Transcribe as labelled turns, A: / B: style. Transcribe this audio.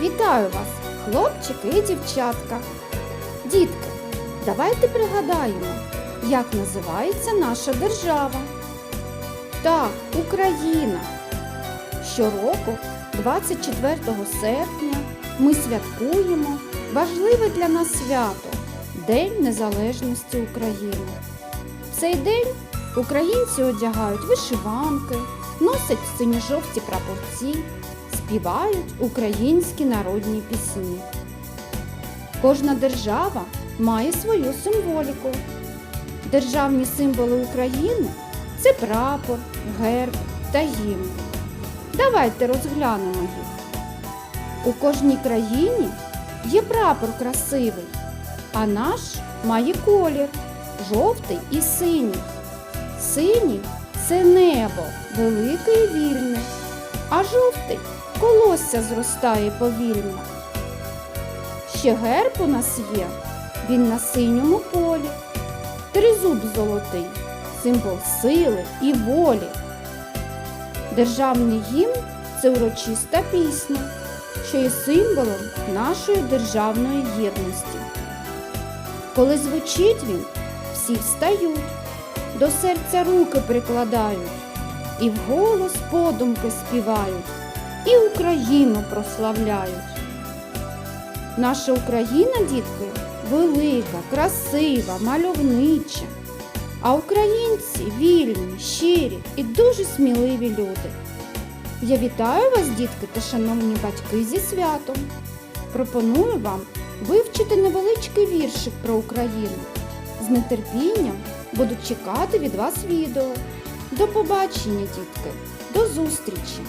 A: Вітаю вас, хлопчики і дівчатка. Дітки, давайте пригадаємо, як називається наша держава. Так, Україна. Щороку, 24 серпня, ми святкуємо важливе для нас свято День Незалежності України. В цей день українці одягають вишиванки, носять синьо-жовті прапорці, співають українські народні пісні. Кожна держава має свою символіку. Державні символи України це прапор, герб та гімн. Давайте розглянемо їх. У кожній країні є прапор красивий, а наш має колір жовтий і синій. Синій це небо, велике і вільне, а жовтий колосся зростає повільно. Ще герб у нас є, він на синьому полі, тризуб золотий, символ сили і волі. Державний гімн це урочиста пісня, що є символом нашої державної єдності. Коли звучить він, всі встають, до серця руки прикладають, і вголос подумки співають, і Україну прославляють. Наша Україна, дітки, велика, красива, мальовнича. А українці вільні, щирі і дуже сміливі люди. Я вітаю вас, дітки та шановні батьки, зі святом. Пропоную вам вивчити невеличкий віршик про Україну. З нетерпінням буду чекати від вас відео. До побачення, дітки, до зустрічі!